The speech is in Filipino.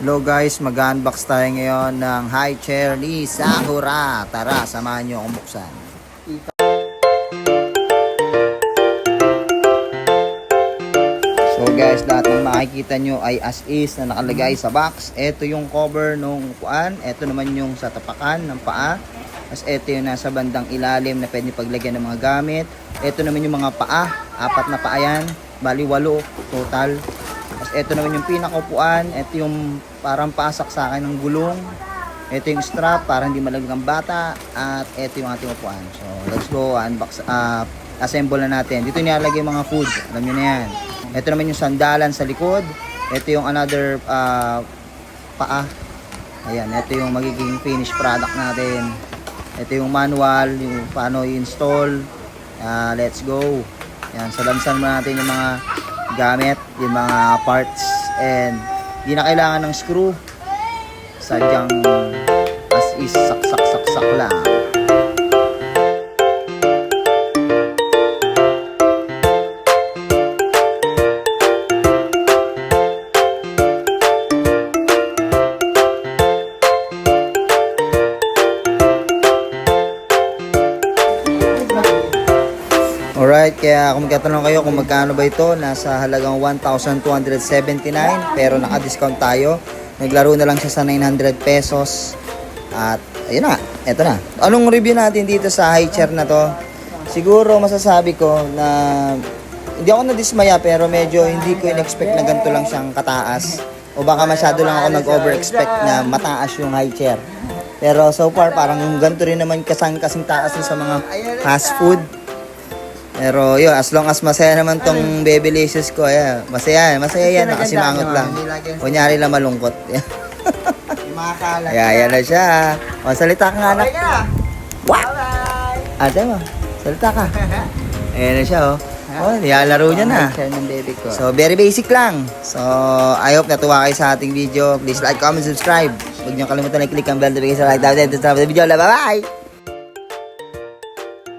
Hello guys, mag-unbox tayo ngayon ng high chair ni Sakura. Tara, samahan nyo akong buksan. So guys, lahat ng makikita nyo ay as is na nakalagay sa box. Ito yung cover nung kuan. Ito naman yung sa tapakan ng paa. Tapos ito yung nasa bandang ilalim na pwede paglagyan ng mga gamit. Ito naman yung mga paa. Apat na paa yan. Bali, walo total. Tapos ito naman yung pinakaupuan. Ito yung parang pasak sa akin ng gulong. Ito yung strap para hindi malaglag ang bata. At ito yung ating upuan. So, let's go. Unbox, ah, assemble na natin. Dito nilalagay mga food. Alam nyo na yan. Ito naman yung sandalan sa likod. Ito yung another ah, paa. Ayan, ito yung magiging finished product natin. Ito yung manual, yung paano i-install. Ah, let's go. Yan, salansan mo natin yung mga gamit, yung mga parts. And hindi na kailangan ng screw. Sadyang as is saksak-saksak lang. Alright, kaya kung magkatanong kayo kung magkano ba ito, nasa halagang 1,279 pero naka-discount tayo. Naglaro na lang siya sa 900 pesos. At ayun na, eto na. Anong review natin dito sa high chair na to? Siguro masasabi ko na hindi ako nadismaya pero medyo hindi ko in-expect na ganito lang siyang kataas. O baka masyado lang ako nag-over-expect na mataas yung high chair. Pero so far parang ganito rin naman kasang kasing taas sa mga fast food. Pero yun, as long as masaya naman tong baby laces ko, ayan, masaya, masaya yan, nakasimangot lang. Kunyari lang malungkot. Yung mga kalat. Ayan, yan na siya. O, salita ka nga anak. Bye-bye. Ate mo, salita ka. Ayan na siya, oh. Oh, nilalaro niya na. So, very basic lang. So, I hope natuwa kayo sa ating video. Please like, comment, subscribe. Huwag niyo kalimutan na i-click ang bell to bigay sa like, dapat sa video. Bye-bye!